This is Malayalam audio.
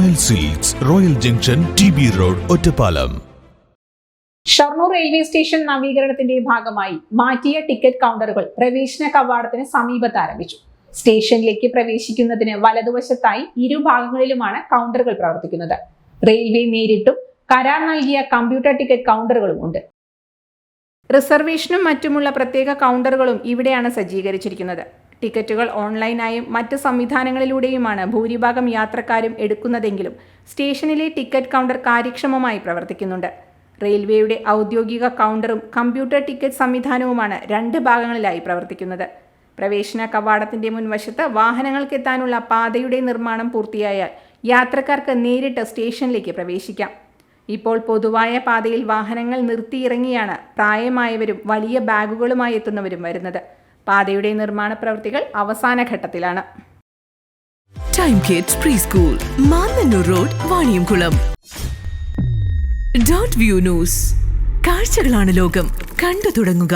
Royal silks royal junction T B road Ottapalam. Shoranur railway station നവീകരണത്തിന്റെ ഭാഗമായി മാറ്റിയ ടിക്കറ്റ് കൗണ്ടറുകൾ പ്രവേശന കവാടത്തിന് സമീപത്ത് ആരംഭിച്ചു. സ്റ്റേഷനിലേക്ക് പ്രവേശിക്കുന്നതിന് വലതുവശത്തായി ഇരുഭാഗങ്ങളിലുമാണ് കൗണ്ടറുകൾ പ്രവർത്തിക്കുന്നത്. റെയിൽവേ നേരിട്ടും കരാർ നൽകിയ കമ്പ്യൂട്ടർ ടിക്കറ്റ് കൗണ്ടറുകളും ഉണ്ട്. റിസർവേഷനും മറ്റുമുള്ള പ്രത്യേക കൗണ്ടറുകളും ഇവിടെയാണ് സജ്ജീകരിച്ചിരിക്കുന്നത്. ടിക്കറ്റുകൾ ഓൺലൈനായും മറ്റ് സംവിധാനങ്ങളിലൂടെയുമാണ് ഭൂരിഭാഗം യാത്രക്കാരും എടുക്കുന്നതെങ്കിലും സ്റ്റേഷനിലെ ടിക്കറ്റ് കൗണ്ടർ കാര്യക്ഷമമായി പ്രവർത്തിക്കുന്നുണ്ട്. റെയിൽവേയുടെ ഔദ്യോഗിക കൗണ്ടറും കമ്പ്യൂട്ടർ ടിക്കറ്റ് സംവിധാനവുമാണ് രണ്ട് ഭാഗങ്ങളിലായി പ്രവർത്തിക്കുന്നത്. പ്രവേശന കവാടത്തിന്റെ മുൻവശത്ത് വാഹനങ്ങൾക്കെത്താനുള്ള പാതയുടെ നിർമ്മാണം പൂർത്തിയായാൽ യാത്രക്കാർക്ക് നേരിട്ട് സ്റ്റേഷനിലേക്ക് പ്രവേശിക്കാം. ഇപ്പോൾ പൊതുവായ പാതയിൽ വാഹനങ്ങൾ നിർത്തിയിറങ്ങിയാണ് പ്രായമായവരും വലിയ ബാഗുകളുമായി എത്തുന്നവരും വരുന്നത്. പാതയുടെ നിർമ്മാണ പ്രവൃത്തികൾ അവസാന ഘട്ടത്തിലാണ്. Time kids pre school road Vaniyamkulam view കാഴ്ചകളാണ് ലോകം. കണ്ടു തുടങ്ങുക.